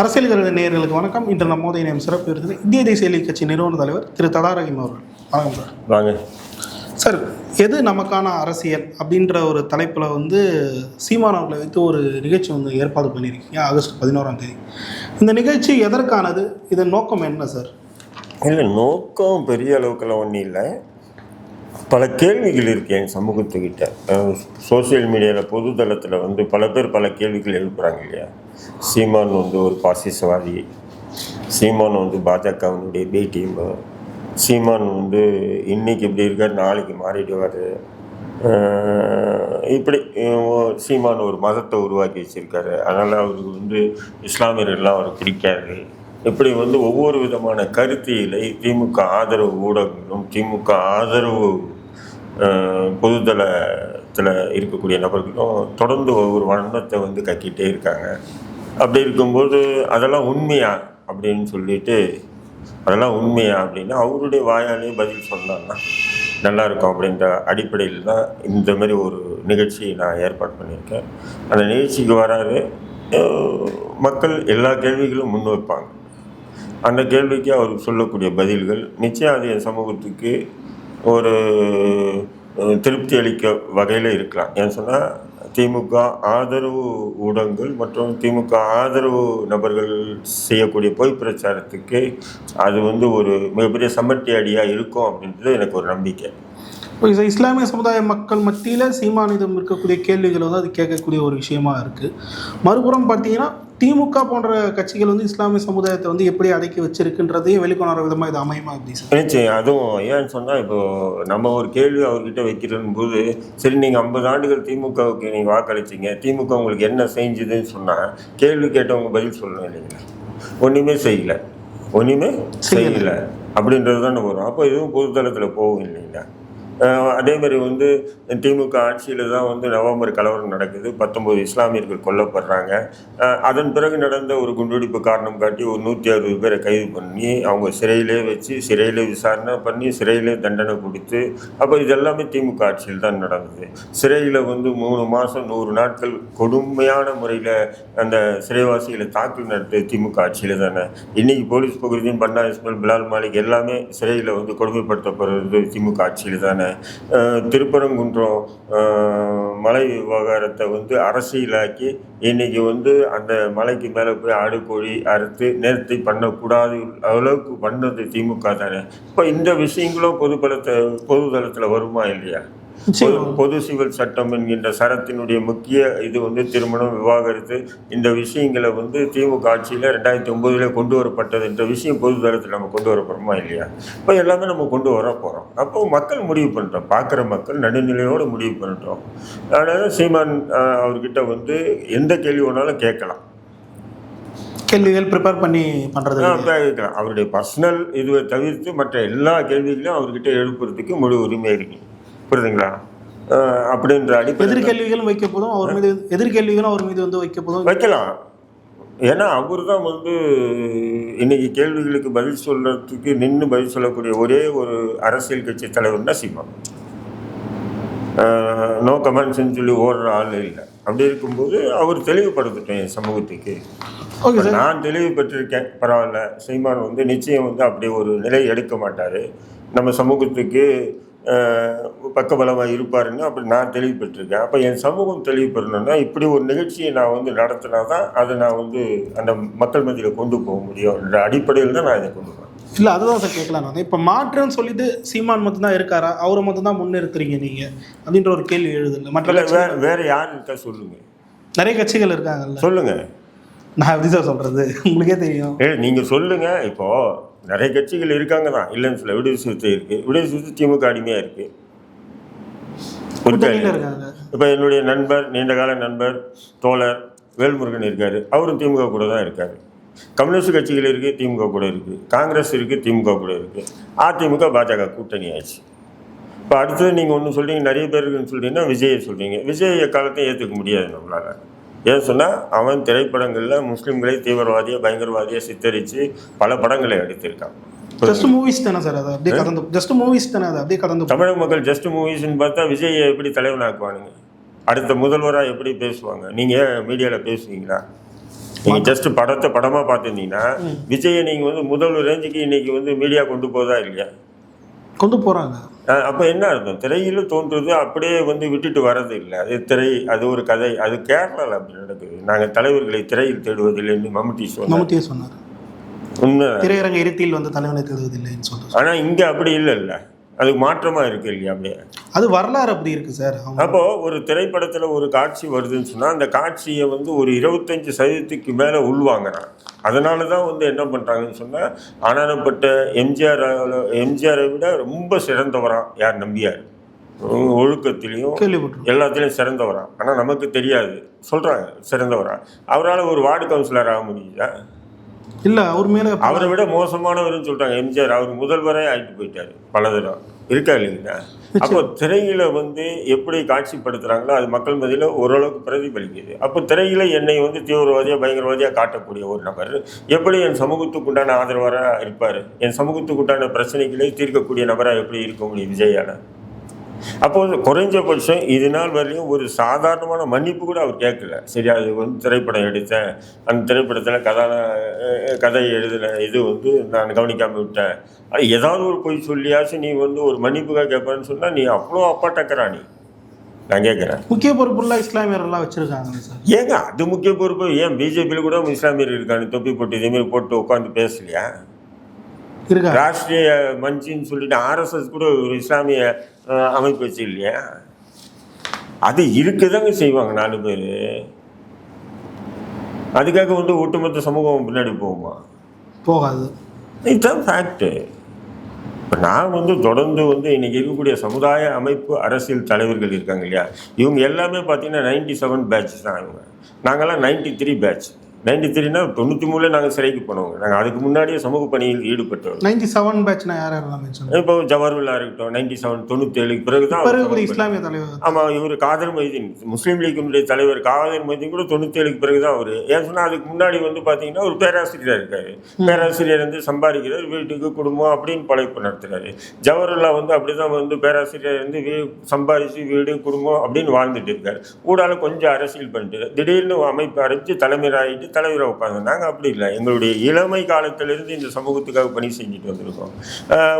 அரசியல் கருத நேயர்களுக்கு வணக்கம். இன்று நம்மோதைய நேம் சிறப்பு இருக்குது இந்திய தேசிய லீக் கட்சி நிறுவன தலைவர் திரு தடாரகிம் அவர்கள். வணக்கம் சார். வாங்க. சார் எது நமக்கான அரசியல் அப்படின்ற ஒரு தலைப்பில் வந்து சீமான் அவர்களை வைத்து ஒரு நிகழ்ச்சி வந்து ஏற்பாடு பண்ணியிருக்கீங்க ஆகஸ்ட் பதினோராம் தேதி. இந்த நிகழ்ச்சி எதற்கானது? இதன் நோக்கம் என்ன சார்? இல்லை நோக்கம் பெரிய அளவுக்குலாம் ஒன்றும் இல்லை. பல கேள்விகள் இருக்கு என் சமூகத்துக்கிட்ட. சோஷியல் மீடியாவில் பொது தளத்தில் வந்து பல பேர் பல கேள்விகள் எழுப்புறாங்க இல்லையா? சீமான் வந்து ஒரு பாசிசவாதி. சீமான் வந்து பாஜகவினுடைய பி டீம் சீமான் வந்து இன்னைக்கு இப்படி இருக்கார் நாளைக்கு மாறிடுவார் இப்படி சீமான் ஒரு மதத்தை உருவாக்கி வச்சிருக்காரு. அதனால் அவருக்கு வந்து இஸ்லாமியர்கள்லாம் அவர் பிடிக்காது. இப்படி வந்து ஒவ்வொரு விதமான கருத்தியலை திமுக ஆதரவு ஊடகங்களும் திமுக ஆதரவு பொதுதளத்தில் இருக்கக்கூடிய நபர்களும் தொடர்ந்து ஒவ்வொரு வண்ணத்தை வந்து கக்கிட்டே இருக்காங்க. அப்படி இருக்கும்போது அதெல்லாம் உண்மையா அப்படின்னு சொல்லிட்டு அதெல்லாம் உண்மையா அப்படின்னா அவருடைய வாயாலே பதில் சொன்னாங்கன்னா நல்லாயிருக்கும் அப்படின்ற அடிப்படையில் தான் இந்த மாதிரி ஒரு நிகழ்ச்சி நான் ஏற்பாடு பண்ணியிருக்கேன். அந்த நிகழ்ச்சிக்கு வராது மக்கள் எல்லா கேள்விகளும் முன் வைப்பாங்க. அந்த கேள்விக்கு அவர் சொல்லக்கூடிய பதில்கள் நிச்சயம் அது என் சமூகத்துக்கு ஒரு திருப்தி அளிக்க வகையில் இருக்கலாம். ஏன்னு சொன்னால் திமுக ஆதரவு ஊடகங்கள் மற்றும் திமுக ஆதரவு நபர்கள் செய்யக்கூடிய பொய் பிரச்சாரத்துக்கு அது வந்து ஒரு மிகப்பெரிய சமட்டி அடியாக இருக்கும் அப்படின்றது எனக்கு ஒரு நம்பிக்கை. இப்போ இது இஸ்லாமிய சமுதாய மக்கள் மத்தியில் சீமானிதம் இருக்கக்கூடிய கேள்விகள் வந்து அது கேட்கக்கூடிய ஒரு விஷயமா இருக்குது மறுபுறம் பார்த்தீங்கன்னா திமுக போன்ற கட்சிகள் வந்து இஸ்லாமிய சமுதாயத்தை வந்து எப்படி அடக்கி வச்சிருக்குன்றதையும் வெளிக்கொணர விதமாக இது அமையுமா நிச்சயம். அதுவும் ஏன்னு சொன்னால் இப்போ நம்ம ஒரு கேள்வி அவர்கிட்ட வைக்கிறன் போது சரி நீங்கள் ஐம்பது ஆண்டுகள் திமுகவுக்கு நீங்கள் வாக்களிச்சீங்க. திமுக உங்களுக்கு என்ன செஞ்சுதுன்னு சொன்னால் கேள்வி கேட்டவங்க பதில் சொல்லணும் இல்லைங்களா? ஒன்றுமே செய்யல. ஒன்றுமே செய்யல. அப்படின்றது தான் வரும். அப்போ இதுவும் பொதுத்தளத்தில் போகும் இல்லைங்களா? அதேமாதிரி அதே மாதிரி வந்து திமுக ஆட்சியில் தான் வந்து நவம்பர் கலவரம் நடக்குது. பத்தொம்போது இஸ்லாமியர்கள் கொல்லப்படுறாங்க. அதன் பிறகு நடந்த ஒரு குண்டுவெடிப்பு காரணம் காட்டி ஒரு நூற்றி அறுபது பேரை கைது பண்ணி அவங்க சிறையிலே வச்சு சிறையிலே விசாரணை பண்ணி சிறையிலே தண்டனை கொடுத்து அப்போ இதெல்லாமே திமுக ஆட்சியில் தான் நடந்தது. சிறையில் வந்து மூணு மாதம் நூறு நாட்கள் கொடுமையான முறையில் அந்த சிறைவாசிகளை தாக்கல் நடத்திய திமுக ஆட்சியில் தானே. இன்னைக்கு போலீஸ் பகுதியும் பன்னா இஸ்மல் பிலால் மாலிக் எல்லாமே சிறையில் வந்து கொடுமைப்படுத்தப்படுறது திமுக ஆட்சியில் தானே. திருப்பரங்குன்றம் மலை விவகாரத்தை வந்து அரசியலாக்கி இன்னைக்கு வந்து அந்த மலைக்கு மேலே போய் ஆடு கோழி அறுத்து நேர்த்தி பண்ணக்கூடாது அளவுக்கு பண்ணது திமுக தானே? இப்போ இந்த விஷயங்களும் பொதுபலத்தை பொதுதளத்தில் வருமா இல்லையா? பொது சிவில் சட்டம் என்கின்ற சரத்தினுடைய முக்கிய இது வந்து திருமணம் விவாகரத்து இந்த விஷயங்களை வந்து திமுக ஆட்சியில் ரெண்டாயிரத்தி ஒம்போதில் கொண்டு வரப்பட்டது என்ற விஷயம் பொது தளத்தில் நம்ம கொண்டு வர போகிறோமா இல்லையா? இப்போ எல்லாமே நம்ம கொண்டு வர போகிறோம் அப்போ மக்கள் முடிவு பண்ணுறோம் பார்க்குற மக்கள் நடுநிலையோடு முடிவு பண்ணுறோம் அதனால் சீமான் அவர்கிட்ட வந்து எந்த கேள்வி வேணாலும் கேட்கலாம். கேள்விகள் ப்ரிப்பேர் பண்ணி பண்ணுறது அவருடைய பர்சனல் இதுவை தவிர்த்து மற்ற எல்லா கேள்விகளையும் அவர்கிட்ட எழுப்புறதுக்கு முழு உரிமை இருக்கு. புரியுதுங்களா? அப்படின்ற அடிப்படை எதிர்கேள்விகளும் வைக்க போதும் அவர் மீது எதிர்கேள்விகளும் அவர் மீது வந்து வைக்க போதும் வைக்கலாம். ஏன்னா அவர் தான் வந்து இன்னைக்கு கேள்விகளுக்கு பதில் சொல்றதுக்கு நின்று பதில் சொல்லக்கூடிய ஒரே ஒரு அரசியல் கட்சி தலைவர்னா சீமான் நோ கமெண்ட்ஸ்னு சொல்லி ஓடுற ஆள் இல்லை. அப்படி இருக்கும்போது அவர் தெளிவுபடுத்தட்டும் என் சமூகத்துக்கு. நான் தெளிவு பெற்றிருக்கேன் பரவாயில்ல. சீமான் வந்து நிச்சயம் வந்து அப்படி ஒரு நிலை எடுக்க மாட்டார். நம்ம சமூகத்துக்கு பக்கபலமாக இருப்பாருன்னு அப்படி நான் தெளிவு பெற்றிருக்கேன் அப்போ என் சமூகம் தெளிவு பெறணும்னா இப்படி ஒரு நிகழ்ச்சியை நான் வந்து நடத்தினா தான் அதை நான் வந்து அந்த மக்கள் மத்தியில் கொண்டு போக முடியும். என்ற அடிப்படையில் தான் நான் இதை கொண்டு போகிறேன் இல்லை அதுதான் சார் கேட்கலாம் நான் இப்போ மாற்றுன்னு சொல்லிட்டு சீமான் மட்டும்தான் இருக்காரா? அவரை மட்டும் தான் முன்னிறுத்துறீங்க நீங்கள் அப்படின்ற ஒரு கேள்வி எழுதுல மற்ற வேற வேற யார் இருக்கா சொல்லுங்க. நிறைய கட்சிகள் இருக்காங்கல்ல. சொல்லுங்க. நான் எப்படி சார் சொல்கிறது உங்களுக்கே தெரியும். ஏ நீங்கள் சொல்லுங்க. இப்போ நிறைய கட்சிகள் இருக்காங்க தான். இல்லைன்னு சொல்ல விடுதலை சிறுத்தை இருக்கு. விடுதலை சிறுத்தை திமுக அடிமையாக இருக்கு. கூட்டணியில் இருக்காங்க. இப்போ என்னுடைய நண்பர் நீண்டகால நண்பர் தோழர் வேல்முருகன் இருக்கார். அவரும் திமுக கூட தான் இருக்கார். கம்யூனிஸ்ட் கட்சிகள் இருக்குது திமுக கூட இருக்குது காங்கிரஸ் இருக்குது திமுக கூட இருக்குது அதிமுக பாஜக கூட்டணி ஆயிடுச்சு இப்போ அடுத்தது நீங்கள் ஒன்று சொல்றீங்க நிறைய பேர் இருக்குன்னு சொல்றீங்கன்னா விஜயை சொல்கிறீங்க விஜய் எக்காலத்தையும் ஏற்றுக்க முடியாது நம்மளால். ஏன் சொன்னால் அவன் திரைப்படங்களில் முஸ்லீம்களை தீவிரவாதியாக பயங்கரவாதியாக சித்தரித்து பல படங்களை எடுத்திருக்கான். ஜஸ்ட் மூவிஸ் தானே சார் அது? அப்படியே கடந்து ஜஸ்ட் மூவிஸ் தானே அது? அப்படியே கடந்து தமிழக மக்கள் ஜஸ்ட் மூவிஸ்னு பார்த்தா விஜயை எப்படி தலைவனாக்குவானுங்க? அடுத்த முதல்வராக எப்படி பேசுவாங்க? நீங்கள் மீடியாவில் பேசுவீங்களா நீங்க ஜஸ்ட் படத்தை படமா பார்த்துருந்தீங்கன்னா விஜயை நீங்க வந்து முதல் ரேஞ்சுக்கு இன்னைக்கு வந்து மீடியா கொண்டு போதா இல்லையா? கொண்டு போகிறாங்க அப்ப என்ன அர்த்தம்? திரையில தோன்றுறது அப்படியே வந்து விட்டுட்டு வர்றது இல்லை. அது திரை அது ஒரு கதை. அது கேரளால அப்படி நடக்குது. நாங்க தலைவர்களை திரையில் தேடுவதில்லைன்னு மம்முட்டி சொன்னோம் மம்முட்டியே சொன்னார். உண்மை திரையரங்க இருட்டில் வந்து தலைவனை தேடுவதில்லைன்னு சொல்றாரு ஆனா இங்க அப்படி இல்லைல்ல. அது மாற்றமா இருக்கு இல்லையா அப்படியே? அது வரலாறு அப்படி இருக்கு சார். அவங்க அப்போ ஒரு திரைப்படத்துல ஒரு காட்சி வருதுன்னு சொன்னா அந்த காட்சியை வந்து ஒரு இருபத்தஞ்சு சதவீதத்துக்கு மேல உள்வாங்குறான் அதனால தான் வந்து என்ன பண்றாங்கன்னு சொன்னா ஆனானப்பட்ட எம்ஜிஆர் எம்ஜிஆரை விட ரொம்ப சிறந்தவரா யார் நம்பியார்? ஒழுக்கத்திலையும் எல்லாத்துலேயும் சிறந்தவரா. ஆனா நமக்கு தெரியாது. சொல்றாங்க சிறந்தவரா. அவரால் ஒரு வார்டு கவுன்சிலர் ஆக முடியுதா? இல்ல அவர் மேல அவரை விட மோசமானவர்னு சொல்றாங்க. எம்ஜிஆர் அவர் முதல்வரே ஆயிட்டு போயிட்டாரு. பல தடவை. இருக்கா இல்லைங்களா? அப்போ திரையில வந்து எப்படி காட்சிப்படுத்துறாங்களோ அது மக்கள் மத்தியில் ஓரளவுக்கு பிரதிபலிக்குது. அப்போ திரையில என்னை வந்து தீவிரவாதியா பயங்கரவாதியா காட்டக்கூடிய ஒரு நபர் எப்படி என் சமூகத்துக்குண்டான ஆதரவாரா இருப்பாரு? என் சமூகத்துக்குண்டான பிரச்சனைகளை தீர்க்கக்கூடிய நபரா எப்படி இருக்க முடியும் விஜயால? அப்போ வந்து குறைஞ்சபட்சம் இது நாள் வரையும் ஒரு சாதாரணமான மன்னிப்பு கூட அவர் கேட்கல. சரி அது வந்து திரைப்படம் எடுத்தேன். அந்த திரைப்படத்தில் கதான அஹ் கதை எழுதின இது வந்து நான் கவனிக்காமல் விட்டேன். அது ஏதாவது ஒரு பொய் சொல்லியாச்சும் நீ வந்து ஒரு மன்னிப்புக்காக கேட்பேன்னு சொன்னால் நீ அவ்வளோ அப்பா டக்கரா நீ. நான் கேட்குறேன். முக்கிய பொறுப்புள்ள இஸ்லாமியர்கள்லாம் வச்சிருக்காங்க சார். ஏங்க அது முக்கிய பொறுப்பு. ஏன் பிஜேபியில் கூட இஸ்லாமியர் இருக்கானு தொப்பி போட்டு இதேமாரி போட்டு உட்காந்து பேசலையா? ராஷ்ட்ரிய மஞ்சின்னு சொல்லிட்டு ஆர்எஸ்எஸ் கூட ஒரு இஸ்லாமிய அமைப்பு வச்சு இல்லையா அது இருக்கதாங்க செய்வாங்க நாலு பேர். அதுக்காக வந்து ஒட்டுமொத்த சமூகம் பின்னாடி போகுமா? போகாது. இதுதான் ஃபேக்ட்டு இப்போ நான் வந்து தொடர்ந்து வந்து இன்னைக்கு இருக்கக்கூடிய சமுதாய அமைப்பு அரசியல் தலைவர்கள் இருக்காங்க இல்லையா? இவங்க எல்லாமே பார்த்தீங்கன்னா நைன்டி செவன் பேட்ச் தான் இவங்க. நாங்கெல்லாம் நைன்டி த்ரீ பேட்ச் நைன்டி த்ரீனா தொண்ணூற்றி மூணுல நாங்கள் சிறைக்கு போனவங்க. நாங்கள் அதுக்கு முன்னாடியே சமூக பணியில் ஈடுபட்டவங்க. நைன்டி செவன் பேட்ச்னா யார் யாரெல்லாம் இப்போ ஜவஹர்லால் இருக்கட்டும் நைன்டி செவன் தொண்ணூற்றி ஏழுக்கு பிறகு தான் இஸ்லாமிய தலைவர். ஆமாம் இவர் காதர் மொய்தீன் முஸ்லீம் லீக்கினுடைய தலைவர் காதர் மொய்தீன் கூட தொண்ணூற்றி ஏழுக்கு பிறகு தான் அவர். ஏன் சொன்னால் அதுக்கு முன்னாடி வந்து பார்த்தீங்கன்னா ஒரு பேராசிரியராக இருக்காரு. பேராசிரியர் வந்து சம்பாதிக்கிறார் வீட்டுக்கு குடும்பம் அப்படின்னு பழைப்பு நடத்துறாரு. ஜவஹர்லால் வந்து அப்படி தான் வந்து பேராசிரியர் வந்து வீ சம்பாதிச்சு வீடு குடும்பம் அப்படின்னு வாழ்ந்துட்டு இருக்காரு. கூடால கொஞ்சம் அரசியல் பண்ணிட்டு திடீர்னு அமைப்பு அரைச்சு தலைவர் தலைவராக உட்காந்து நாங்கள் அப்படி இல்லை. எங்களுடைய இளமை காலத்திலிருந்து இந்த சமூகத்துக்காக பணி செஞ்சுட்டு வந்திருக்கோம்.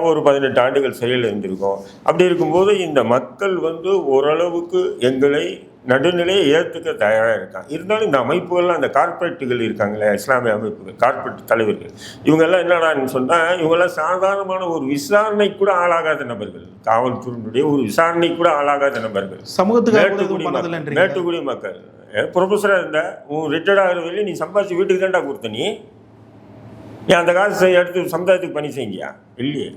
ஒரு பதினெட்டு ஆண்டுகள் சிறையில் இருந்திருக்கோம். அப்படி இருக்கும்போது இந்த மக்கள் வந்து ஓரளவுக்கு எங்களை நடுநிலையை ஏற்றுக்க தயாராக இருக்காங்க. இருந்தாலும் இந்த அமைப்புகள்லாம் அந்த கார்ப்பரேட்டுகள் இருக்காங்களே இஸ்லாமிய அமைப்புகள் கார்ப்பரேட் தலைவர்கள் இவங்கெல்லாம் என்னடான்னு சொன்னால் இவங்கெல்லாம் சாதாரணமான ஒரு விசாரணை கூட ஆளாகாத நபர்கள். காவல்துறையினுடைய ஒரு விசாரணை கூட ஆளாகாத நபர்கள். சமூகத்துக்காக கூட மேட்டுக்குடி மக்கள் மேட்டுக்குடி மக்கள். ப்ரொஃபஸராக இருந்த உன் ரிட்டையர்ட் ஆகிற வரையிலும் நீ சம்பாதிச்சு வீட்டுக்கு தான்டா கொடுத்த நீ. நீ அந்த காசு எடுத்து சமுதாயத்துக்கு பணி செஞ்சியா? இல்லையே.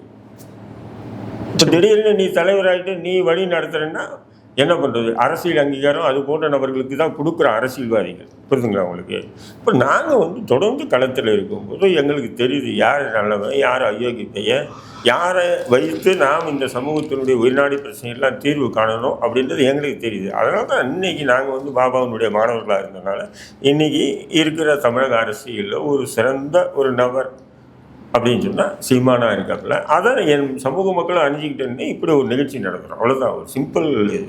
இப்போ திடீர்னு நீ தலைவராகிட்டு நீ வழி நடத்துறேன்னா என்ன பண்ணுறது அரசியல் அங்கீகாரம் அது போன்ற நபர்களுக்கு தான் கொடுக்குற அரசியல்வாதிகள். புரிதுங்களா உங்களுக்கு? இப்போ நாங்கள் வந்து தொடர்ந்து களத்தில் இருக்கும்போது எங்களுக்கு தெரியுது யார் நல்லவன் யார் அயோக்கியத்தைய யாரை வைத்து நாம் இந்த சமூகத்தினுடைய உயிர்நாடி பிரச்சனைகள்லாம் தீர்வு காணணும் அப்படின்றது எங்களுக்கு தெரியுது. அதனால தான் இன்னைக்கு நாங்கள் வந்து பாபாவினுடைய மாணவர்களாக இருந்தனால இன்னைக்கு இருக்கிற தமிழக அரசியலில் ஒரு சிறந்த ஒரு நபர் அப்படின்னு சொன்னால் சீமானா இருக்காப்புல அதை என் சமூக மக்களும் அணிஞ்சிக்கிட்டேன்னு இப்படி ஒரு நிகழ்ச்சி நடத்துகிறோம் அவ்வளோதான் ஒரு சிம்பிள் இது.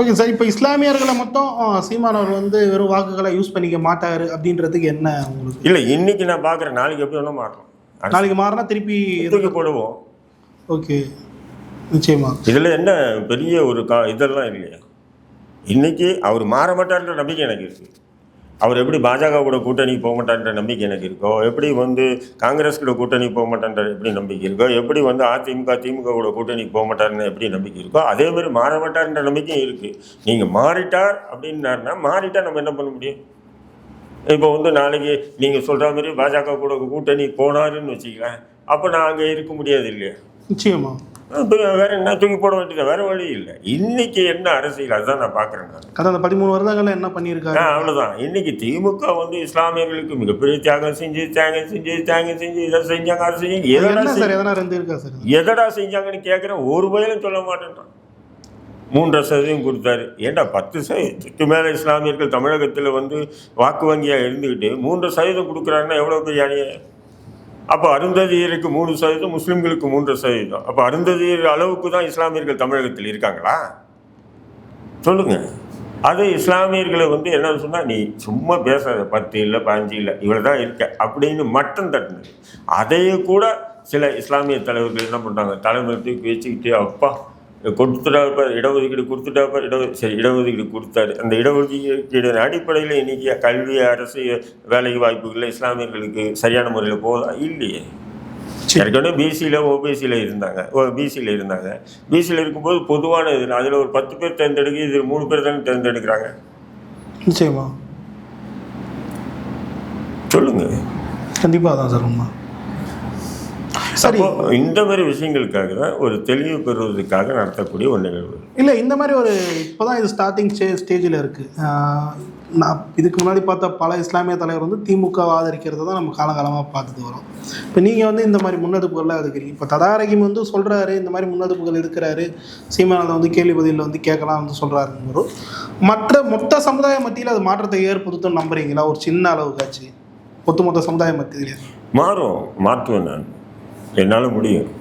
ஓகே சார் இப்போ இஸ்லாமியர்களை மட்டும் சீமானவர் வந்து வெறும் வாக்குகளை யூஸ் பண்ணிக்க மாட்டாரு அப்படின்றதுக்கு என்ன உங்களுக்கு? இல்லை இன்னைக்கு நான் பார்க்குறேன் நாளைக்கு எப்படி வேணால் மாறலாம். நாளைக்கு மாறினா திருப்பி தூக்கி போடுவோம். ஓகே நிச்சயமா. இதில் என்ன பெரிய ஒரு கா இதெல்லாம் இல்லையா? இன்னைக்கு அவர் மாற மாட்டார்ன்ற நம்பிக்கை எனக்கு இருக்குது அவர் எப்படி பாஜக கூட கூட்டணி போக மாட்டான்ற நம்பிக்கை எனக்கு இருக்கோ? எப்படி வந்து காங்கிரஸ் கூட கூட்டணி போக மாட்டான்ற எப்படி நம்பிக்கை இருக்கோ? எப்படி வந்து அதிமுக திமுக கூட கூட்டணி போக மாட்டார்னு எப்படி நம்பிக்கை இருக்கோ? அதே மாதிரி மாற மாட்டார்ன்ற நம்பிக்கையும் இருக்குது நீங்கள் மாறிட்டார் அப்படின்னாருன்னா மாறிட்டா நம்ம என்ன பண்ண முடியும்? இப்போ வந்து நாளைக்கு நீங்கள் சொல்கிற மாதிரி பாஜக கூட கூட்டணி போனாருன்னு வச்சுக்கலாம் அப்போ நான் அங்கே இருக்க முடியாது இல்லையா? நிச்சயமா. வேற என்ன தூக்கி போட வேண்டியது வேற வழி இல்லை. இன்னைக்கு என்ன அரசியல்? அதுதான் நான் பார்க்குறேன் நான். கடந்த பதிமூணு வருடங்கள்ல என்ன பண்ணியிருக்காரு? ஆ, அவ்வளவுதான். இன்னைக்கு திமுக வந்து இஸ்லாமியர்களுக்கு மிகப்பெரிய தியாகம் செஞ்சு தியாகம் செஞ்சு தியாகம் செஞ்சு இதை செஞ்சாங்க அதை செஞ்சாங்க. எதடா சார்? எதனா இருக்கா சார்? எதடா செஞ்சாங்கன்னு கேட்குறேன் ஒரு வயலும் சொல்ல மாட்டேன்றான். மூன்றரை சதவீதம் கொடுத்தாரு. ஏன்டா பத்து சதவீதத்துக்கு மேலே இஸ்லாமியர்கள் தமிழகத்தில் வந்து வாக்கு வங்கியாக இருந்துக்கிட்டு மூன்று சதவீதம் கொடுக்குறாருன்னா எவ்வளோ பெரிய அநியாயம்? அப்போ அருந்ததியருக்கு மூணு சதவீதம் முஸ்லீம்களுக்கு மூன்று சதவீதம். அப்போ அருந்ததியர் அளவுக்கு தான் இஸ்லாமியர்கள் தமிழகத்தில் இருக்காங்களா? சொல்லுங்க. அது இஸ்லாமியர்களை வந்து என்ன சொன்னால் நீ சும்மா பேசாத பத்து இல்லை பதினஞ்சு இல்லை இவ்வளோ தான் இருக்க அப்படின்னு மட்டும் தட்டுனது. அதையே கூட சில இஸ்லாமிய தலைவர்கள் என்ன பண்ணுறாங்க தலைமை தூக்கி வச்சுக்கிட்டு அப்பா கொடுத்துட்டாப்ப இடஒதுக்கீடு கொடுத்துட்டாப்ப இட சரி இடஒதுக்கீடு கொடுத்தாரு. அந்த இடஒதுக்கீடு அடிப்படையில் இன்னைக்கு கல்வி அரசு வேலை வாய்ப்புகளில் இஸ்லாமியர்களுக்கு சரியான முறையில் போதா? இல்லையே. சரி. ஏற்கனவே பிசியில் ஓபிசியில் இருந்தாங்க. ஓ பிசியில் இருந்தாங்க. பிசியில் இருக்கும்போது பொதுவான இதில் அதில் ஒரு பத்து பேர் தேர்ந்தெடுக்க இது மூணு பேர் தானே தேர்ந்தெடுக்கிறாங்க. நிச்சயமா. சொல்லுங்க. கண்டிப்பாக தான் சார் உண்மை. சரி. இந்த மாதிரி விஷயங்களுக்காக தான் ஒரு தெளிவு பெறுவதற்காக நடத்தக்கூடிய ஒரு நிகழ்வு. இல்லை இந்த மாதிரி ஒரு இப்போ தான் இது ஸ்டார்டிங் ஸ்டே ஸ்டேஜில் இருக்குது நான் இதுக்கு முன்னாடி பார்த்த பல இஸ்லாமிய தலைவர் வந்து திமுக ஆதரிக்கிறத தான் நம்ம காலகாலமாக பார்த்துட்டு வரோம். இப்போ நீங்கள் வந்து இந்த மாதிரி முன்னெடுப்புகள்லாம் எடுக்கிறீங்க. இப்போ ததாரகிம் வந்து சொல்கிறாரு இந்த மாதிரி முன்னெடுப்புகள் எடுக்கிறாரு. சீமானதை வந்து கேள்வி பதிலில் வந்து கேட்கலாம் வந்து சொல்கிறாருங்கிற மற்ற மொத்த சமுதாய மத்தியில் அது மாற்றத்தை ஏற்படுத்தும் நம்புறீங்களா? ஒரு சின்ன அளவுக்காச்சு ஒட்டுமொத்த சமுதாய மத்தியிலே. மாறும் மாற்றுவேன் நான். என்னால் முடியும்.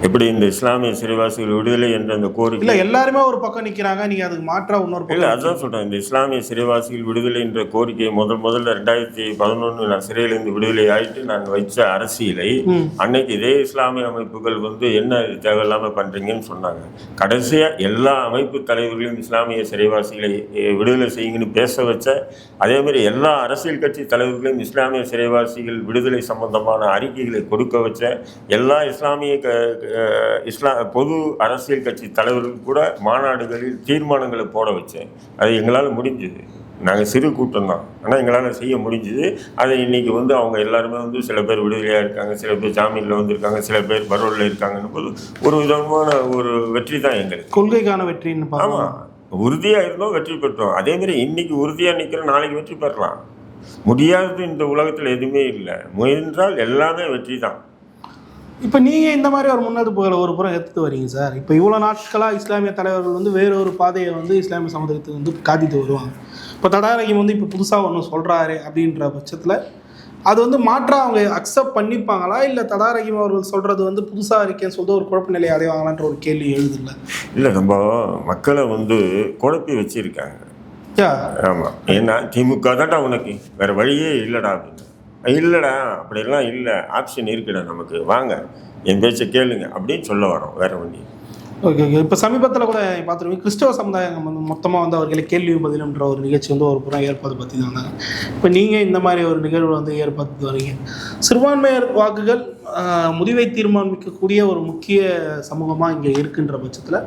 எப்படி இந்த இஸ்லாமிய சிறைவாசிகள் விடுதலை என்ற அந்த கோரிக்கை இல்லை எல்லாருமே ஒரு பக்கம் நிற்கிறாங்க நீங்கள் அதுக்கு மாற்றா இன்னொரு இல்லை அதுதான் சொல்கிறேன் இந்த இஸ்லாமிய சிறைவாசிகள் விடுதலை என்ற கோரிக்கையை முதல் முதல்ல ரெண்டாயிரத்தி பதினொன்று நான் சிறையிலேருந்து விடுதலை ஆயிட்டு நான் வச்ச அரசியலை. அன்னைக்கு இதே இஸ்லாமிய அமைப்புகள் வந்து என்ன தேவையில்லாமல் பண்ணுறீங்கன்னு சொன்னாங்க கடைசியாக எல்லா அமைப்பு தலைவர்களையும் இஸ்லாமிய சிறைவாசிகளை விடுதலை செய்யுங்கன்னு பேச வச்ச அதே மாதிரி எல்லா அரசியல் கட்சி தலைவர்களையும் இஸ்லாமிய சிறைவாசிகள் விடுதலை சம்பந்தமான அறிக்கைகளை கொடுக்க வச்ச எல்லா இஸ்லாமிய க- இஸ்லா பொது அரசியல் கட்சி தலைவர்கள் கூட மாநாடுகளில் தீர்மானங்களை போட வச்சேன். அது எங்களால் முடிஞ்சது. நாங்கள் சிறு கூட்டம் தான் ஆனால் எங்களால் செய்ய முடிஞ்சுது. அதை இன்னைக்கு வந்து அவங்க எல்லாருமே வந்து சில பேர் விடுதலையாக இருக்காங்க சில பேர் ஜாமீனில் வந்திருக்காங்க சில பேர் பரோலில் இருக்காங்கன்னு போது ஒரு விதமான ஒரு வெற்றி தான் எங்களுக்கு. கொள்கைக்கான வெற்றின்னு ஆமாம் உறுதியாக இருந்தோம் வெற்றி பெற்றோம். அதே மாதிரி இன்னைக்கு உறுதியாக நிற்கிறோம் நாளைக்கு வெற்றி பெறலாம். முடியாதது இந்த உலகத்தில் எதுவுமே இல்லை. முயன்றால் எல்லாமே வெற்றி தான். இப்போ நீங்கள் இந்த மாதிரி ஒரு முன்னெடுப்புகளை ஒரு புறம் எடுத்துட்டு வரீங்க சார். இப்போ இவ்வளோ நாட்களாக இஸ்லாமிய தலைவர்கள் வந்து வேற ஒரு பாதையை வந்து இஸ்லாமிய சமுதாயத்துக்கு வந்து காட்டிட்டு வருவாங்க. இப்போ தடாரகிம் வந்து இப்போ புதுசாக ஒன்று சொல்கிறாரு அப்படின்ற பட்சத்தில் அது வந்து மாற்றா அவங்க அக்செப்ட் பண்ணிப்பாங்களா? இல்லை தடாரகிம் அவர்கள் சொல்கிறது வந்து புதுசாக இருக்கேன்னு சொல்லிட்டு ஒரு குழப்ப நிலையை அடைவாங்களான்ற ஒரு கேள்வி எழுதுல இல்லை நம்ம மக்களை வந்து குழப்பி வச்சிருக்காங்க. ஆமாம் ஏன்னா திமுக தான்டா உனக்கு. வேற வழியே இல்லைடா அப்படின்னு. இல்லைடா அப்படிலாம் இல்லை. ஆப்ஷன் இருக்குடா நமக்கு. வாங்க. என் பேச்சை கேளுங்க. அப்படின்னு சொல்ல வரோம். வேற வழி ஓகே ஓகே இப்போ சமீபத்தில் கூட பார்த்துருவீங்க கிறிஸ்தவ சமுதாயம் மொத்தமாக வந்து அவர்களை கேள்வி பதிலுன்ற ஒரு நிகழ்ச்சி வந்து ஒரு புறம் ஏற்பாடு பற்றி தான் இப்போ நீங்கள் இந்த மாதிரி ஒரு நிகழ்வு வந்து ஏற்படுத்தி வரீங்க. சிறுபான்மையர் வாக்குகள் முடிவை தீர்மானிக்கக்கூடிய ஒரு முக்கிய சமூகமாக இங்கே இருக்குன்ற பட்சத்தில்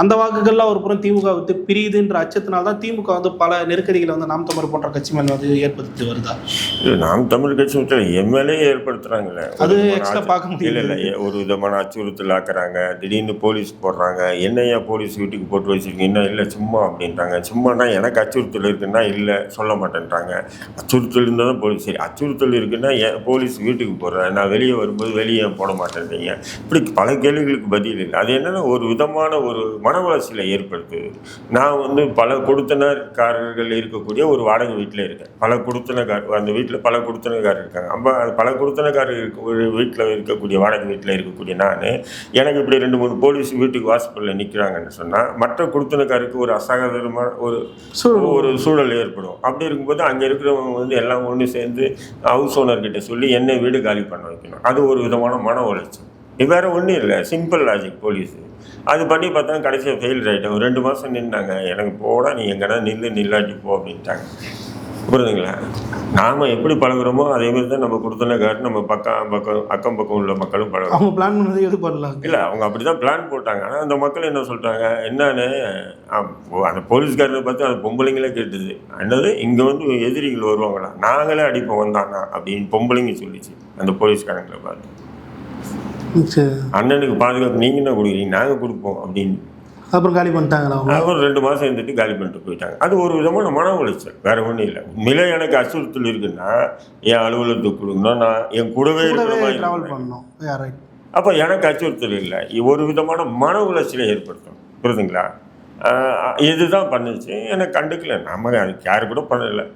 அந்த வாக்குகள்லாம் ஒரு புறம் திமுக விட்டு பிரியுதுன்ற அச்சத்தினால தான் திமுக வந்து பல நெருக்கடிகளை வந்து நாம் தமிழ் போன்ற கட்சி மேலே வந்து ஏற்படுத்தி வருதா? இல்லை நாம் தமிழ் கட்சி மட்டும் எம்எல்ஏ ஏற்படுத்துறாங்கல்ல ஒரு அது அச்சு- பார்க்க முடியாது. இல்லை ஒரு விதமான அச்சுறுத்தல் ஆக்குறாங்க. திடீர்னு போலீஸ் சொல்கிறாங்க என்னையா போலீஸ் வீட்டுக்கு போட்டு வச்சுருக்கீங்க? இன்னும் இல்லை சும்மா அப்படின்றாங்க. சும்மானா எனக்கு அச்சுறுத்தல் இருக்குன்னா இல்லை சொல்ல மாட்டேன்றாங்க. அச்சுறுத்தல் இருந்தால் தான் போலீஸ் சரி அச்சுறுத்தல் இருக்குன்னா ஏன் போலீஸ் வீட்டுக்கு போடுறேன் நான் வெளியே வரும்போது வெளியே போட மாட்டேன்றீங்க. இப்படி பல கேள்விகளுக்கு பதில் இல்லை. அது என்னென்னா ஒரு விதமான ஒரு மன வளர்ச்சியில் ஏற்படுத்துது. நான் வந்து பல கொடுத்தனக்காரர்கள் இருக்கக்கூடிய ஒரு வாடகை வீட்டில் இருக்கேன். பல கொடுத்தனக்கார் அந்த வீட்டில் பல கொடுத்தனக்காரர் இருக்காங்க. அப்போ அது பல கொடுத்தனக்காரர் இருக்க ஒரு வீட்டில் இருக்கக்கூடிய வாடகை வீட்டில் இருக்கக்கூடிய நான் எனக்கு இப்படி ரெண்டு மூணு போலீஸ் வீட்டுக்கு வாசப்படில் நிற்கிறாங்கன்னு சொன்னால் மற்ற கொடுத்தனக்காருக்கு ஒரு அசகாதரமான ஒரு ஒரு சூழல் ஏற்படும். அப்படி இருக்கும்போது அங்கே இருக்கிறவங்க வந்து எல்லாம் ஒன்று சேர்ந்து ஹவுஸ் ஓனர்கிட்ட சொல்லி என்ன வீடு காலி பண்ண வைக்கணும். அது ஒரு விதமான மன உளைச்சல். வேற ஒன்றும் இல்லை. சிம்பிள் லாஜிக் போலீஸ் அது பண்ணி பார்த்தா கடைசியாக ஃபெயில் ஆகிட்டேன் ஒரு ரெண்டு மாதம் நின்னாங்க. எனக்கு போடா நீ எங்கன்னா நில்லு நில்லாட்டி போ அப்படின்ட்டாங்க. புரியுதுங்களா? நாம் எப்படி பழகுறோமோ அதே மாதிரி தான் நம்ம கொடுத்தனக்காரு நம்ம பக்கம் பக்கம் அக்கம் பக்கம் உள்ள மக்களும் பழகுறோம் அவங்க பிளான் பண்ணது எது பண்ணலாங்க இல்லை அவங்க அப்படி தான் பிளான் போட்டாங்க. ஆனால் அந்த மக்கள் என்ன சொல்லிட்டாங்க என்னன்னு அந்த போலீஸ்காரனை பார்த்து அந்த பொம்பளைங்களே கேட்டுது. என்னது? இங்கே வந்து எதிரிகள் வருவாங்களா? நாங்களே அடிப்போம் வந்தாங்க அப்படின்னு பொம்பளைங்க சொல்லிச்சு அந்த போலீஸ்காரங்களை பார்த்து. அண்ணனுக்கு பாதுகாப்பு நீங்கள் என்ன கொடுக்குறீங்க? நாங்கள் கொடுப்போம் அப்படின்னு அப்புறம் காலி பண்ணிட்டாங்களா அவங்க? ஒரு ரெண்டு மாதம் இருந்துட்டு காலி பண்ணிட்டு போயிட்டாங்க. அது ஒரு விதமான மன உளைச்சல். வேற ஒன்றும் இல்லை. உண்மையிலே எனக்கு அச்சுறுத்தல் இருக்குன்னா என் அலுவலகத்துக்கு கொடுக்கணும் நான் என் கூடவே ட்ராவல் பண்ணணும். அப்போ எனக்கு அச்சுறுத்தல் இல்லை. ஒரு விதமான மன உளைச்சலை ஏற்படுத்தும். புரியுதுங்களா? இதுதான் பண்ணுச்சு. எனக்கு கண்டுக்கல. நம்ம அதுக்கு யாரு கூட பண்ணலை.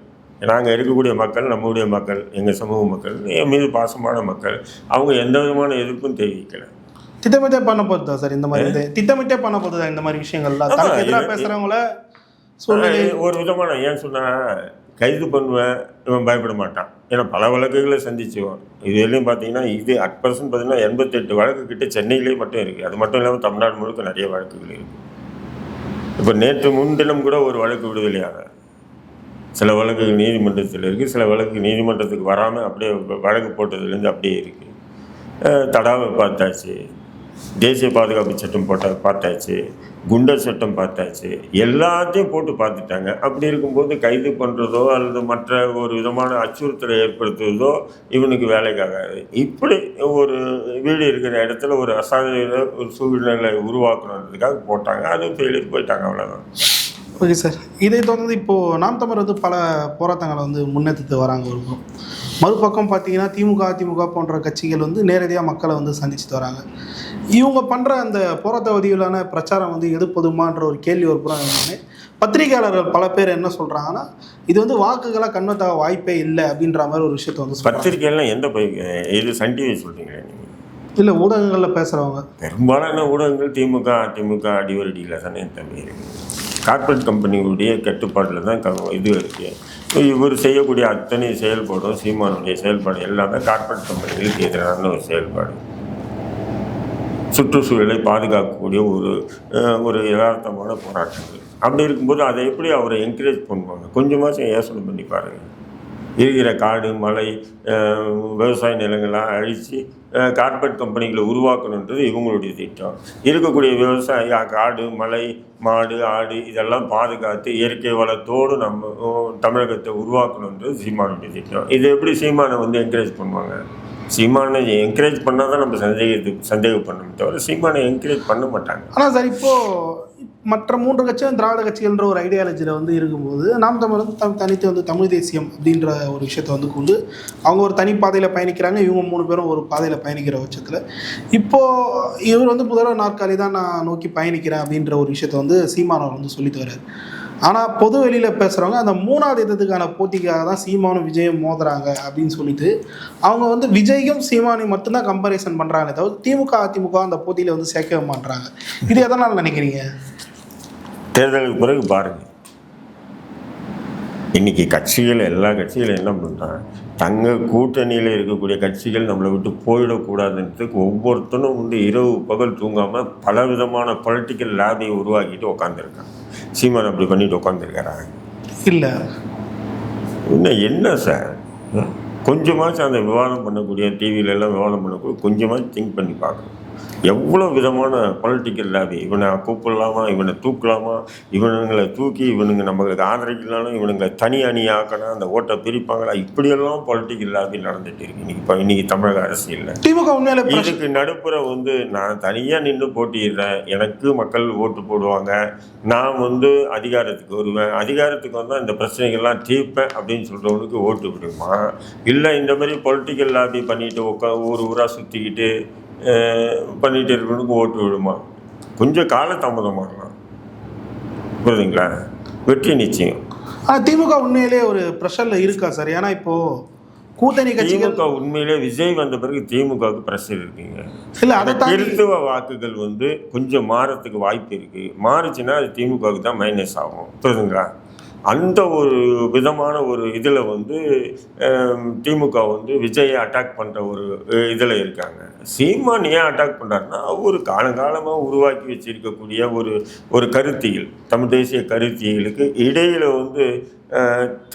நாங்கள் இருக்கக்கூடிய மக்கள் நம்முடைய மக்கள் எங்கள் சமூக மக்கள் என் மீது பாசமான மக்கள் அவங்க எந்த விதமான எதிர்ப்பும் தெரிவிக்கலை. திட்டமிட்டே பண்ண போகுதா சார் இந்த மாதிரி இது? திட்டமிட்டே பண்ண போகுதா இந்த மாதிரி விஷயங்கள்லாம். தனக்கு எதிராக பேசுறவங்கள சூழ்நிலை ஒரு விதமான ஏன் சொன்னா கைது பண்ணுவேன் இவன் பயப்பட மாட்டான். ஏன்னா பல வழக்குகளை சந்திச்சுவான் இதுலையும் பார்த்தீங்கன்னா இது அட் பர்சன்ட் பார்த்தீங்கன்னா எண்பத்தெட்டு வழக்கு கிட்ட சென்னையிலே மட்டும் இருக்குது அது மட்டும் இல்லாமல் தமிழ்நாடு முழுக்க நிறைய வழக்குகள் இருக்குது இப்போ நேற்று முன்தினம் கூட ஒரு வழக்கு விடுதலையாக. சில வழக்கு நீதிமன்றத்தில் இருக்குது சில வழக்கு நீதிமன்றத்துக்கு வராமல் அப்படியே வழக்கு போட்டதுலேருந்து அப்படியே இருக்குது தடாவை பார்த்தாச்சு. தேசிய பாதுகாப்பு சட்டம் போட்ட பார்த்தாச்சு குண்டர் சட்டம் பார்த்தாச்சு எல்லாத்தையும் போட்டு பார்த்துட்டாங்க. அப்படி இருக்கும்போது கைது பண்ணுறதோ அல்லது மற்ற ஒரு விதமான அச்சுறுத்தலை ஏற்படுத்துவதோ இவனுக்கு வேலைக்காகாது. இப்படி ஒரு வீடு இருக்கிற இடத்துல ஒரு அசாதாரண ஒரு சூழ்நிலை உருவாக்கணுன்றதுக்காக போட்டாங்க. அது ஃபெயிலியர் போயிட்டாங்க அவ்வளோதான் ஓகே சார் இதை தொடர்ந்து இப்போது நாம் தமிழர் வந்து பல போராட்டங்களை வந்து முன்னெடுத்து வராங்க ஒரு மறுபக்கம் பார்த்தீங்கன்னா திமுக அதிமுக போன்ற கட்சிகள் வந்து நேரடியாக மக்களை வந்து சந்திச்சுட்டு வராங்க. இவங்க பண்ணுற அந்த போராட்ட வடிவிலான பிரச்சாரம் வந்து எதுப்பதுமான்ற ஒரு கேள்வி ஒரு புறம் இருந்தாலே பத்திரிகையாளர்கள் பல பேர் என்ன சொல்கிறாங்கன்னா இது வந்து வாக்குகளாக கன்வெர்ட் ஆக வாய்ப்பே இல்லை அப்படின்ற மாதிரி ஒரு விஷயத்த வந்து பத்திரிக்கையெல்லாம் எந்த இது சன் டிவி சொல்கிறீங்களா நீங்கள் இல்லை ஊடகங்களில் பேசுகிறவங்க பெரும்பாலான ஊடகங்கள் திமுக அதிமுக அடிவரடியில் தானே தம்பி இருக்கு. கார்ப்பரேட் கம்பெனிகளுடைய கட்டுப்பாட்டில் தான் க- இது இருக்குது இவர் செய்யக்கூடிய அத்தனை செயல்பாடும் சீமானுடைய செயல்பாடு. எல்லாமே கார்ப்பரேட் கம்பெனிகளுக்கு எதிரான ஒரு செயல்பாடு. சுற்றுச்சூழலை பாதுகாக்கக்கூடிய ஒரு ஒரு யதார்த்தமான போராட்டங்கள். அப்படி இருக்கும்போது அதை எப்படி அவரை என்கரேஜ் பண்ணுவாங்க? கொஞ்சமாக யோசனை பண்ணி பாருங்கள் இருக்கிற காடு மலை விவசாய நிலங்கள்லாம் அழித்து கார்பரேட் கம்பெனிகளை உருவாக்கணுன்றது இவங்களுடைய திட்டம். இருக்கக்கூடிய விவசாய காடு மலை மாடு ஆடு இதெல்லாம் பாதுகாத்து இயற்கை வளத்தோடு நம்ம தமிழகத்தை உருவாக்கணுன்றது சீமானுடைய திட்டம். இது எப்படி சீமானை வந்து என்கரேஜ் பண்ணுவாங்க? சீமானை என்கரேஜ் பண்ணால் தான் நம்ம சந்தேகத்துக்கு சந்தேகம் பண்ணணும் தவிர சீமானை என்கரேஜ் பண்ண மாட்டாங்க. ஆனால் சார் இப்போது மற்ற மூன்று கட்சியும் திராவிட கட்சிகள்ன்ற ஒரு ஐடியாலஜியில் வந்து இருக்கும்போது நாம் தமிழ் வந்து தனித்து வந்து தமிழ் தேசியம் அப்படின்ற ஒரு விஷயத்தை வந்து கொண்டு அவங்க ஒரு தனி பாதையில் பயணிக்கிறாங்க. இவங்க மூணு பேரும் ஒரு பாதையில் பயணிக்கிற பட்சத்தில். இப்போது இவர் வந்து முதல்வர் நாற்காலி தான் நான் நோக்கி பயணிக்கிறேன் அப்படின்ற ஒரு விஷயத்தை வந்து சீமானவர் வந்து சொல்லிட்டு வர்றாரு. ஆனால் பொது வெளியில் பேசுகிறவங்க அந்த மூணாவது இடத்துக்கான போட்டிக்காக தான் சீமானும் விஜயும் மோதுறாங்க அப்படின்னு சொல்லிட்டு அவங்க வந்து விஜயும் சீமானையும் மட்டும்தான் கம்பாரிசன் பண்ணுறாங்களே தவிர திமுக அதிமுக அந்த போட்டியில் வந்து சேர்க்கவே மாட்றாங்க. இது எதனால் நினைக்கிறீங்க? தேர்தலுக்கு பிறகு பாருங்க. இன்னைக்கு கட்சிகள் எல்லா கட்சிகளும் என்ன பண்ணுறாங்க தங்க கூட்டணியில் இருக்கக்கூடிய கட்சிகள் நம்மளை விட்டு போயிடக்கூடாதுன்றதுக்கு ஒவ்வொருத்தனும் வந்து இரவு பகல் தூங்காமல் பல விதமான பொலிட்டிக்கல் லேபை உருவாக்கிட்டு உட்காந்துருக்காங்க சீமான் அப்படி பண்ணிட்டு உட்காந்துருக்கிறாங்க இல்லை. இன்னும் என்ன சார்? கொஞ்சமாச்சும் அந்த விவாதம் பண்ணக்கூடிய டிவியில எல்லாம் விவாதம் பண்ணக்கூடிய கொஞ்சமாச்சும் திங்க் பண்ணி பார்க்கணும். எவ்வளோ விதமான பொலிட்டிக்கல் லாபி இவனை கூப்பிடலாமா? இவனை தூக்கலாமா? இவனுங்களை தூக்கி இவனுங்க நம்மளுக்கு ஆதரிக்கலாலும் இவனுங்களை தனி அணி ஆக்கணும் அந்த ஓட்டை பிரிப்பாங்களா? இப்படியெல்லாம் பொலிட்டிக்கல் லாபி நடந்துட்டு இருக்கு. இன்னைக்கு இப்போ இன்னைக்கு தமிழக அரசியலில். திமுக உண்மையில இதுக்கு நடுப்புற வந்து நான் தனியாக நின்று போட்டியிடுறேன். எனக்கு மக்கள் ஓட்டு போடுவாங்க. நான் வந்து அதிகாரத்துக்கு வருவேன். அதிகாரத்துக்கு வந்தால் இந்த பிரச்சனைகள்லாம் தீர்ப்பேன் அப்படின்னு சொல்கிறவனுக்கு ஓட்டு விடுமா? இல்லை இந்த மாதிரி பொலிட்டிக்கல் லாபி பண்ணிட்டு உட்கா ஊர் ஊராக சுற்றிக்கிட்டு பண்ணிட்டு இருக்கிறவனுக்கு ஓட்டு விடுமா? கொஞ்சம் காலதாமதமாகலாம். புரியுதுங்களா? வெற்றி நிச்சயம். திமுக உண்மையிலே ஒரு ப்ரெஷரில் இருக்கா சார்? ஏன்னா இப்போ கூட்டணி கட்சிகள் உண்மையிலே விஜய் வந்த பிறகு திமுகவுக்கு பிரஷர் இருக்குங்க. இல்லை அதை தாண்டி கிறிஸ்துவ வாக்குகள் வந்து கொஞ்சம் மாறத்துக்கு வாய்ப்பு இருக்கு. மாறுச்சுன்னா அது திமுகவுக்கு தான் மைனஸ் ஆகும். புரியுதுங்களா? அந்த ஒரு விதமான ஒரு இதில் வந்து திமுக வந்து விஜயை அட்டாக் பண்ணுற ஒரு இதில் இருக்காங்க. சீமான் ஏன் அட்டாக் பண்ணுறாருன்னா அவர் காலங்காலமாக உருவாக்கி வச்சிருக்கக்கூடிய ஒரு ஒரு கருத்தியல். தமிழ் தேசிய கருத்தியலுக்கு இடையில் வந்து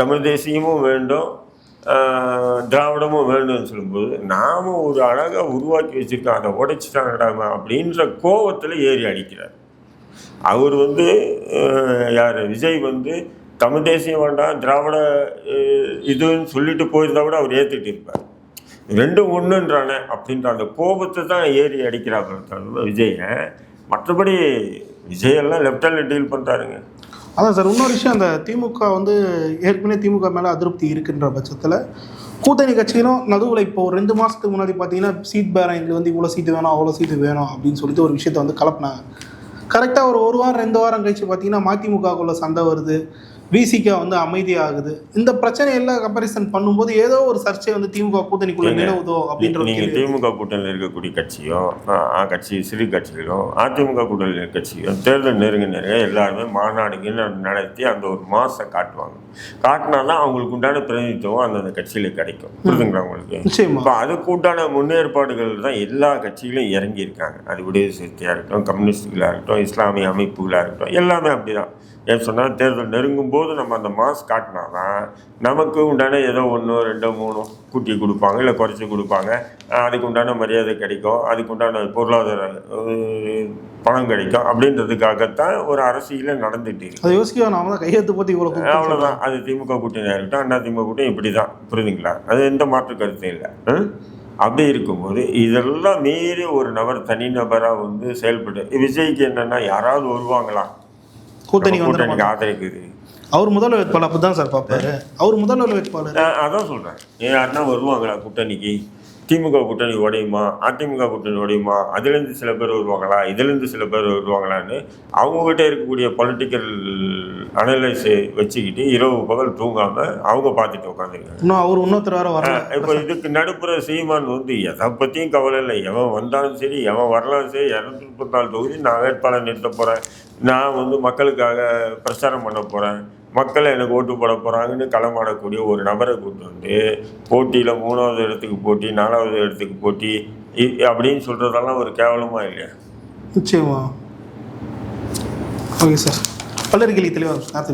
தமிழ் தேசியமும் வேண்டும் திராவிடமும் வேண்டும்னு சொல்லும்போது நாம் ஒரு அழகாக உருவாக்கி வச்சுருக்கோம் அதை உடைச்சிட்டாங்கடாம அப்படின்ற கோவத்தில் ஏறி அடிக்கிறார். அவர் வந்து யார்? விஜய் வந்து தமிழ் தேசியம் வேண்டாம் திராவிட இதுன்னு சொல்லிட்டு போயிருந்தா கூட அவர் ஏற்றுட்டு இருப்பார். ரெண்டும் ஒன்றுன்றானே அப்படின்ற அந்த கோபத்தை தான் ஏறி அடிக்கிறாங்க தவிர மற்றபடி விஜயெல்லாம் லெஃப்ட் ஹேண்டில் டீல் பண்ணுறாருங்க அதான் சார் இன்னொரு விஷயம் அந்த திமுக வந்து ஏற்கனவே திமுக மேலே அதிருப்தி இருக்குன்ற பட்சத்தில் கூட்டணி கட்சியிலும் நடுவில் இப்போ ஒரு ரெண்டு மாதத்துக்கு முன்னாடி பார்த்தீங்கன்னா சீட் பேரம் எங்களுக்கு வந்து இவ்வளோ சீட்டு வேணும் அவ்வளோ சீட்டு வேணும் அப்படின்னு சொல்லிட்டு ஒரு விஷயத்தை வந்து கலப்பினாங்க. கரெக்டாக ஒரு ஒரு வாரம் ரெண்டு வாரம் கழிச்சு பார்த்தீங்கன்னா மதிமுகவுக்குள்ள சண்டை வருது. விசிகா வந்து அமைதியாகுது. இந்த பிரச்சனை எல்லாம் கம்பேரிசன் பண்ணும்போது ஏதோ ஒரு சர்ச்சை வந்து திமுக கூட்டணிக்குள்ள நிலவுதோ அப்படின்ற ஒரு நீங்க கேள்வி திமுக கூட்டணியில் இருக்கக்கூடிய கட்சியோ கட்சி சிறு கட்சிகளோ அதிமுக கூட்டணியில் இருக்க கட்சியோ தேர்தல் நெருங்க நெருங்க எல்லாருமே மாநாடுகள் நடத்தி அந்த ஒரு மாசம் காட்டுவாங்க. காட்டினா தான் அவங்களுக்கு உண்டான பிரதிநிதித்துவம் அந்தந்த கட்சியில கிடைக்கும். புரிதுங்களா உங்களுக்கு? இப்போ அதுக்கூட்டான முன்னேற்பாடுகள் தான் எல்லா கட்சிகளும் இறங்கி இருக்காங்க. அது விடுதலை சிறுத்தையாக இருக்கட்டும் கம்யூனிஸ்டுகளாக இருக்கட்டும் இஸ்லாமிய அமைப்புகளாக இருக்கட்டும் எல்லாமே அப்படிதான். ஏன் சொன்னால் தேர்தல் நெருங்கும் போது நம்ம அந்த மாஸ் காட்டினா தான் நமக்கு உண்டான ஏதோ ஒன்றோ ரெண்டோ மூணோ கூட்டி கொடுப்பாங்க இல்லை குறைச்சி கொடுப்பாங்க. அதுக்கு உண்டான மரியாதை கிடைக்கும் அதுக்கு உண்டான பொருளாதார பணம் கிடைக்கும் அப்படின்றதுக்காகத்தான் ஒரு அரசியல நடந்துட்டு அதை யோசிக்க நாம தான் கையெழுத்து போட்டு அவ்வளோதான் அது திமுக கூட்டணியாக இருக்கட்டும் அண்ணா திமுக கூட்டணி இப்படி தான் புரியுதுங்களா? அது எந்த மாற்று கருத்தும் இல்லை? அப்படி இருக்கும்போது இதெல்லாம் மீறி ஒரு நபர் தனிநபராக வந்து செயல்பட்டு விஜய்க்கு என்னன்னா யாராவது வருவாங்களா? கூட்டணி கூட்டணிக்கு ஆதரிக்குது. அவர் முதல்வர் வேட்பாளர் அப்படிதான் சார் பார்ப்பாரு. அவர் முதல்வர் வேட்பாளர் அதான் சொல்கிறேன் ஏன் யாருன்னா வருவாங்களா கூட்டணிக்கு? திமுக கூட்டணி உடையுமா? அதிமுக கூட்டணி உடையுமா? அதுலேருந்து சில பேர் வருவாங்களா? இதுலேருந்து சில பேர் வருவாங்களான்னு அவங்ககிட்ட இருக்கக்கூடிய பொலிட்டிக்கல் அனலைஸ் வச்சுக்கிட்டு இரவு பகல் தூங்காமல் அவங்க பார்த்துட்டு உட்காந்துருக்காங்க இன்னும் அவர் இன்னொருத்தர் வேற வரல. இப்போ இதுக்கு நடுப்புற சீமான் வந்து எதை பற்றியும் கவலை இல்லை. எவன் வந்தாலும் சரி எவன் வரலாலும் சரி இரநூத்தி முப்பத்தாலு தொகுதி நான் வேட்பாளர் நிறுத்த போகிறேன் நான் வந்து மக்களுக்காக பிரச்சாரம் பண்ண போகிறேன் மக்கள் எனக்கு ஓட்டு போட போகிறாங்கன்னு களமாடக்கூடிய ஒரு நபரை கூட்டு வந்து போட்டியில் மூணாவது இடத்துக்கு போட்டி நாலாவது இடத்துக்கு போட்டி அப்படின்னு சொல்கிறதெல்லாம் ஒரு கேவலமாக இல்லையா? நிச்சயமா. Okay sir. பல்லறிக்கலி தெளிவாக காத்து